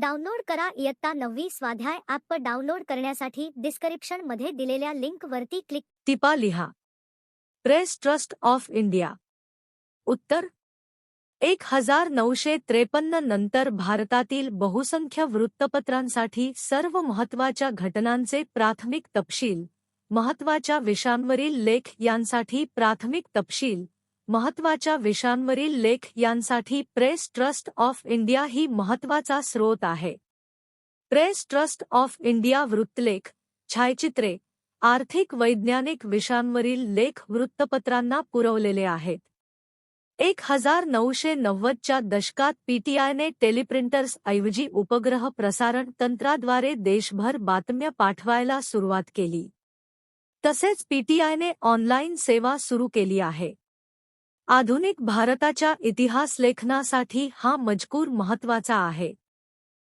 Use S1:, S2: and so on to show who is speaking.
S1: Download करा इयत्ता नववी स्वाध्याय ॲप डाउनलोड करण्यासाठी डिस्क्रिप्शनमध्ये दिलेल्या लिंक वरती क्लिक
S2: टिपा लिहा. Press trust of India. उत्तर. एक हजार नऊशे त्रेपन्न नंतर भारतातील बहुसंख्य वृत्तपत्रांसाठी सर्व महत्त्वाच्या घटनांचे प्राथमिक तपशील महत्त्वाच्या विषयांवरील लेख यांसाठी प्राथमिक तपशील महत्त्वाच्या विषयांवरील लेख यांसाठी प्रेस ट्रस्ट ऑफ़ इंडिया ही महत्त्वाचा स्रोत आहे. प्रेस ट्रस्ट ऑफ़ इंडिया वृत्तलेख, छायाचित्रे, आर्थिक वैज्ञानिक विषयांवरील लेख वृत्तपत्रांना पुरवलेले आहेत. एक हज़ार नऊशे नव्वदच्या दशकात पीटीआयने टेलिप्रिंटर्स ऐवजी उपग्रह प्रसारण तंत्राद्वारे देशभर बातम्या पाठवायला सुरुवात केली. तसेच पीटीआयने ऑनलाईन सेवा सुरू केली आहे. आधुनिक भारताच्या इतिहास लेखनासाठी हा मजकूर महत्त्वाचा आहे.